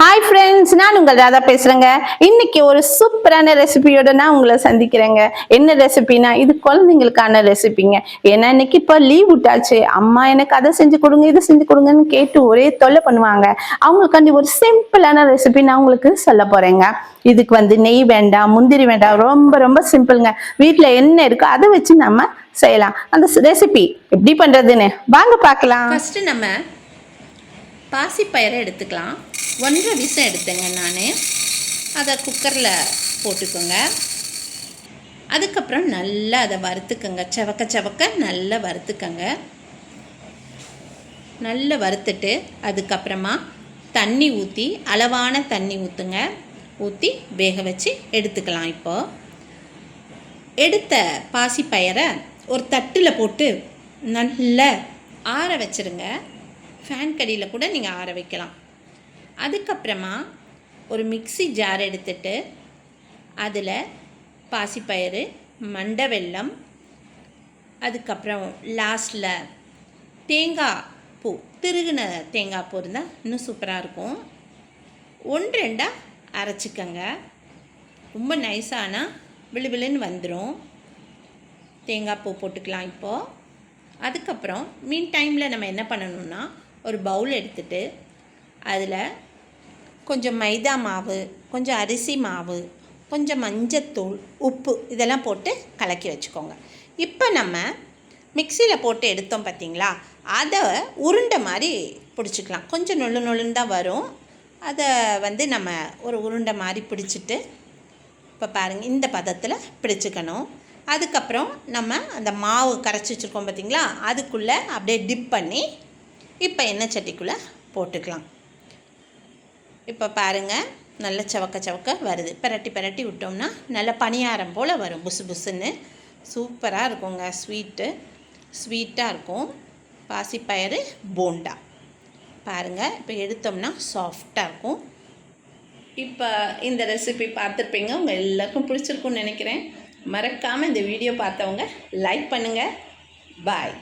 Hi friends நான் உங்கள் ராதா பேசுகிறேங்க இன்னைக்கு ஒரு சூப்பரான ரெசிபியோட நான் உங்களை சந்திக்கிறேங்க. என்ன ரெசிபினா இது குழந்தைங்களுக்கான ரெசிபிங்க ஏன்னா இன்னைக்கு இப்போ லீவ் விட்டாச்சு. அம்மா எனக்கு அதை செஞ்சு கொடுங்க இதை செஞ்சு கொடுங்கன்னு கேட்டு ஒரே தொல்லை பண்ணுவாங்க. அவங்களுக்காண்டி ஒரு சிம்பிளான ரெசிபி நான் உங்களுக்கு சொல்ல போகிறேங்க இதுக்கு வந்து நெய் வேண்டாம் முந்திரி வேண்டாம். ரொம்ப ரொம்ப சிம்பிளுங்க வீட்டில் என்ன இருக்கோ அதை வச்சு நம்ம செய்யலாம். அந்த ரெசிபி எப்படி பண்ணுறதுன்னு வாங்க பார்க்கலாம். ஃபஸ்ட்டு நம்ம பாசிப்பயிரை எடுத்துக்கலாம். ஒன்றரை விசம் எடுத்தேங்க நான். அதை குக்கரில் போட்டுக்கோங்க. அதுக்கப்புறம் நல்லா அதை வறுத்துக்கோங்க. செவக்க செவக்க நல்லா வறுத்துக்கோங்க. நல்லா வறுத்துட்டு அதுக்கப்புறமா தண்ணி ஊற்றி அளவான தண்ணி ஊற்றுங்க ஊற்றி வேக வச்சு எடுத்துக்கலாம் இப்போது எடுத்த பாசிப்பயரை ஒரு தட்டில் போட்டு நல்லா ஆற வச்சுருங்க. ஃபேன் கடியில் கூட நீங்கள் ஆற வைக்கலாம். அதுக்கப்புறமா ஒரு மிக்ஸி ஜார் எடுத்துட்டு அதில் பாசிப்பயிறு மண்டை வெல்லம் அதுக்கப்புறம் லாஸ்டில் தேங்காய் பூ திருகுன தேங்காய் பூ இருந்தால் இன்னும் சூப்பராக இருக்கும். ஒன்று ரெண்டாக அரைச்சிக்கங்க. ரொம்ப நைஸானால் விழு விழுன்னு வந்துடும் தேங்காய் பூ போட்டுக்கலாம் இப்போது அதுக்கப்புறம் மீன் டைமில் நம்ம என்ன பண்ணணும்னா ஒரு பவுல் எடுத்துட்டு அதில் கொஞ்சம் மைதா மாவு கொஞ்சம் அரிசி மாவு கொஞ்சம் மஞ்சத்தூள் உப்பு இதெல்லாம் போட்டு கலக்கி வச்சுக்கோங்க. இப்போ நம்ம மிக்சியில் போட்டு எடுத்தோம் பார்த்தீங்களா அதை உருண்டை மாதிரி பிடிச்சிக்கலாம். கொஞ்சம் நொழு நொழுன்னு தான் வரும். அதை வந்து நம்ம ஒரு உருண்டை மாதிரி பிடிச்சிட்டு இப்போ பாருங்கள் இந்த பதத்தில் பிடிச்சிக்கணும். அதுக்கப்புறம் நம்ம அந்த மாவு கரைச்சி வச்சுருக்கோம் பார்த்தீங்களா அதுக்குள்ளே அப்படியே டிப் பண்ணி இப்போ எண்ணெய் சட்டிக்குள்ளே போட்டுக்கலாம். இப்போ பாருங்கள் நல்ல சவக்க சவக்க வருது. பிரட்டி பிரட்டி விட்டோம்னா நல்ல பணியாரம் போல் வரும். புசு புசுன்னு. சூப்பராக இருக்குங்க. ஸ்வீட்டு. ஸ்வீட்டாக இருக்கும். பாசிப்பயிறு போண்டா. பாருங்கள் இப்போ எடுத்தோம்னா சாஃப்டாக இருக்கும். இப்போ இந்த ரெசிபி பார்த்துருப்பீங்க. உங்கள் எல்லாருக்கும் பிடிச்சிருக்கும்னு நினைக்கிறேன். மறக்காமல் இந்த வீடியோ பார்த்தவங்க லைக் பண்ணுங்கள் பாய்.